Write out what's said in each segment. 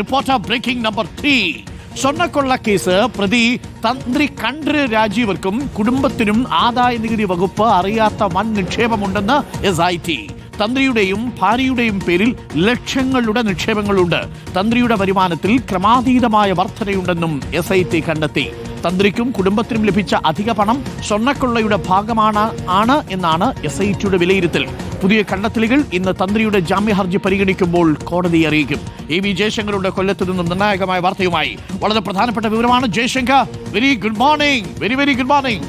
Reporter breaking number three. സ്വർണക്കൊള്ള case പ്രതി തന്ത്രി കണ്ട്ര രാജീവർക്കും കുടുംബത്തിനും ആദായ നികുതി വകുപ്പ് അറിയാത്ത വൻ നിക്ഷേപമുണ്ടെന്ന് എസ് ഐ ടി തന്ത്രിയുടെയും ഭാര്യയുടെയും പേരിൽ ലക്ഷങ്ങളുടെ നിക്ഷേപങ്ങളുണ്ട്. തന്ത്രിയുടെ വരുമാനത്തിൽ ക്രമാതീതമായ വർധനയുണ്ടെന്നും എസ് ഐ ടി കണ്ടെത്തി. തന്ത്രിക്കും കുടുംബത്തിനും ലഭിച്ച അധിക പണം സ്വർണക്കൊള്ളയുടെ ഭാഗമാണ് ആണ് എന്നാണ് എസ് ഐ ടിയുടെ വിലയിരുത്തൽ. പുതിയ കണ്ടെത്തലുകൾ ഇന്ന് തന്ത്രിയുടെ ജാമ്യ ഹർജി പരിഗണിക്കുമ്പോൾ കോടതി അറിയിക്കും. എ വി ജയശങ്കറുടെ കൊല്ലത്തു നിന്നും നിർണായകമായ വാർത്തയുമായി വളരെ പ്രധാനപ്പെട്ട വിവരമാണ് Jayashankar very good morning very very good morning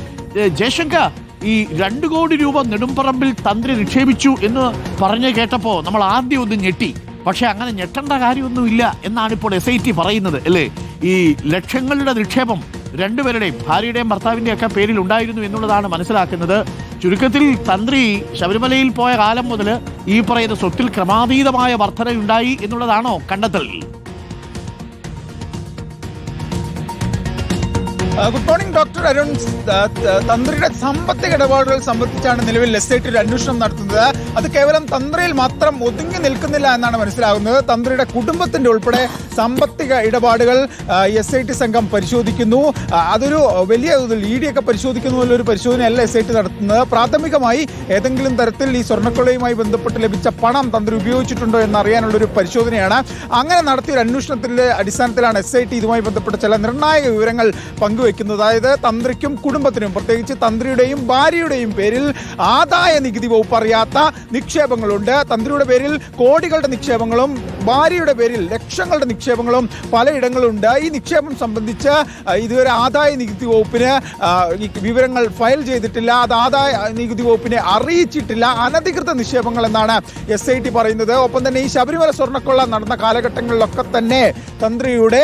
Jayashankar ഈ രണ്ടു കോടി രൂപ നെടുമ്പറമ്പിൽ തന്ത്രി നിക്ഷേപിച്ചു എന്ന് പറഞ്ഞു കേട്ടപ്പോൾ നമ്മൾ ആദ്യം ഒന്ന് ഞെട്ടി. പക്ഷെ അങ്ങനെ ഞെട്ടേണ്ട കാര്യമൊന്നുമില്ല എന്നാണ് ഇപ്പോൾ എസ് ഐ ടി പറയുന്നത് അല്ലേ? ഈ ലക്ഷങ്ങളുടെ നിക്ഷേപം രണ്ടുപേരുടെയും ഭാര്യയുടെയും ഭർത്താവിന്റെയും ഒക്കെ പേരിൽ ഉണ്ടായിരുന്നു എന്നുള്ളതാണ് മനസ്സിലാക്കുന്നത്. ചുരുക്കത്തിൽ തന്ത്രി ശബരിമലയിൽ പോയ കാലം മുതൽ ഈ പറയുന്ന സ്വത്തിൽ ക്രമാതീതമായ വർധനയുണ്ടായി എന്നുള്ളതാണോ കണ്ടെത്തൽ? ഗുഡ് മോർണിംഗ് ഡോക്ടർ അരുൺ തന്ത്രിയുടെ സാമ്പത്തിക ഇടപാടുകൾ സംബന്ധിച്ചാണ് നിലവിൽ എസ്റ്റേറ്റ് ഒരു അന്വേഷണം നടത്തുന്നത്. അത് കേവലം തന്ത്രിയിൽ മാത്രം ഒതുങ്ങി നിൽക്കുന്നില്ല എന്നാണ് മനസ്സിലാകുന്നത്. തന്ത്രിയുടെ കുടുംബത്തിന്റെ ഉൾപ്പെടെ സാമ്പത്തിക ഇടപാടുകൾ എസ് ഐ ടി സംഘം പരിശോധിക്കുന്നു. അതൊരു വലിയ ഇ ഡി ഒക്കെ പരിശോധിക്കുന്ന പോലെ ഒരു പരിശോധനയല്ല എസ് ഐ ടി നടത്തുന്നത്. പ്രാഥമികമായി ഏതെങ്കിലും തരത്തിൽ ഈ സ്വർണക്കൊള്ളയുമായി ബന്ധപ്പെട്ട് ലഭിച്ച പണം തന്ത്രി ഉപയോഗിച്ചിട്ടുണ്ടോ എന്നറിയാനുള്ള ഒരു പരിശോധനയാണ്. അങ്ങനെ നടത്തിയ ഒരു അന്വേഷണത്തിന്റെ അടിസ്ഥാനത്തിലാണ് എസ് ഐ ടി ഇതുമായി ബന്ധപ്പെട്ട ചില നിർണായക വിവരങ്ങൾ പങ്കുവെക്കുന്നത് അതായത് തന്ത്രിക്കും കുടുംബത്തിനും പ്രത്യേകിച്ച് തന്ത്രിയുടെയും ഭാര്യയുടെയും പേരിൽ ആദായ നികുതി വകുപ്പ് അറിയാത്ത നിക്ഷേപങ്ങളുണ്ട്. തന്ത്രിയുടെ പേരിൽ കോടികളുടെ നിക്ഷേപങ്ങളും ഭാര്യയുടെ പേരിൽ ലക്ഷങ്ങളുടെ നിക്ഷേപങ്ങളും പലയിടങ്ങളുണ്ട്. ഈ നിക്ഷേപം സംബന്ധിച്ച് ഇതുവരെ ആദായ നികുതി വകുപ്പിന് വിവരങ്ങൾ ഫയൽ ചെയ്തിട്ടില്ല. അത് ആദായ നികുതി വകുപ്പിനെ അറിയിച്ചിട്ടില്ല. അനധികൃത നിക്ഷേപങ്ങൾ എന്നാണ് എസ് ഐ ടി പറയുന്നത്. ഒപ്പം തന്നെ ഈ ശബരിമല സ്വർണക്കൊള്ള നടന്ന കാലഘട്ടങ്ങളിലൊക്കെ തന്നെ തന്ത്രിയുടെ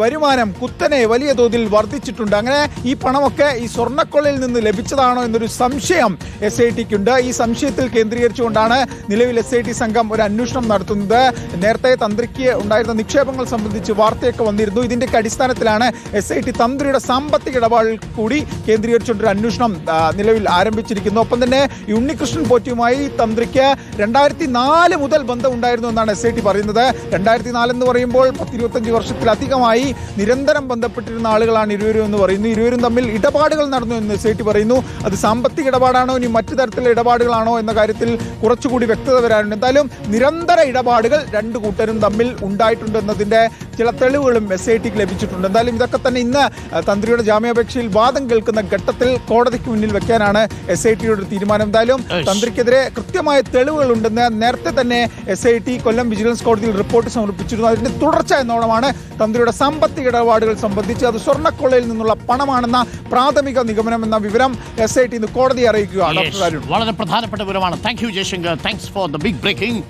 വരുമാനം കുത്തനെ വലിയ തോതിൽ വർദ്ധിച്ചിട്ടുണ്ട്. അങ്ങനെ ഈ പണമൊക്കെ ഈ സ്വർണക്കൊള്ളയിൽ നിന്ന് ലഭിച്ചതാണോ എന്നൊരു സംശയം എസ് ഐ ടിക്കുണ്ട് ഈ സംശയത്തിൽ കേന്ദ്രീകരിച്ചുകൊണ്ടാണ് നിലവിൽ എസ് ഐ ടി സംഘം ഒരു അന്വേഷണം നടത്തുന്നത്. നേരത്തെ തന്ത്രിക്ക് ഉണ്ടായിരുന്ന നിക്ഷേപങ്ങൾ സംബന്ധിച്ച് വാർത്തയൊക്കെ വന്നിരുന്നു. ഇതിന്റെ അടിസ്ഥാനത്തിലാണ് എസ് ഐ ടി തന്ത്രിയുടെ സാമ്പത്തിക ഇടപാടിൽ കൂടി കേന്ദ്രീകരിച്ചുകൊണ്ടൊരു അന്വേഷണം നിലവിൽ ആരംഭിച്ചിരിക്കുന്നു. ഒപ്പം തന്നെ ഈ ഉണ്ണികൃഷ്ണൻ പോറ്റിയുമായി തന്ത്രിക്ക് രണ്ടായിരത്തി നാല് മുതൽ ബന്ധമുണ്ടായിരുന്നു എന്നാണ് എസ് ഐ ടി പറയുന്നത്. രണ്ടായിരത്തി നാല് എന്ന് പറയുമ്പോൾ പത്തിരുപത്തഞ്ച് വർഷത്തിലധികമായി നിരന്തരം ബന്ധപ്പെട്ടിരുന്ന ആളുകളാണ് ഇരുവരും എന്ന് പറയുന്നു. ഇരുവരും തമ്മിൽ ഇടപാടുകൾ നടന്നു എന്ന് എസ് പറയുന്നു. അത് സാമ്പത്തിക ഇടപാടാണോ? ഇനി മറ്റു തരത്തിലുള്ള ഇടപാടുകളാണോ എന്ന കാര്യത്തിൽ കുറച്ചുകൂടി വ്യക്തത വരാനുണ്ട് എന്തായാലും നിരന്തര ഇടപാടുകൾ രണ്ട് കൂട്ടരും തമ്മിൽ ഉണ്ടായിട്ടുണ്ട് എന്നതിന്റെ ചില തെളിവുകളും എസ് ഐ ടിക്ക് ലഭിച്ചിട്ടുണ്ട്. എന്തായാലും ഇതൊക്കെ തന്നെ ഇന്ന് തന്ത്രിയുടെ ജാമ്യാപേക്ഷയിൽ വാദം കേൾക്കുന്ന ഘട്ടത്തിൽ കോടതിക്ക് മുന്നിൽ വെക്കാനാണ് എസ് ഐ ടിയുടെ തീരുമാനം. എന്തായാലും തന്ത്രിക്കെതിരെ കൃത്യമായ തെളിവുകളുണ്ടെന്ന് നേരത്തെ തന്നെ S I T Kollam vigilance കോടതിയിൽ റിപ്പോർട്ട് സമർപ്പിച്ചിരുന്നു. അതിന്റെ തുടർച്ച എന്നോണമാണ് തന്ത്രിയുടെ സാമ്പത്തിക ഇടപാടുകൾ സംബന്ധിച്ച് അത് സ്വർണക്കൊള്ളയിൽ നിന്നുള്ള പണമാണെന്ന പ്രാഥമിക നിഗമനം എന്ന വിവരം എസ് ഐ ടി ഇന്ന് കോടതിയെ അറിയിക്കുക വളരെ പ്രധാനപ്പെട്ട വിവരമാണ്. Thank you Jayashankar. Thanks for the big breaking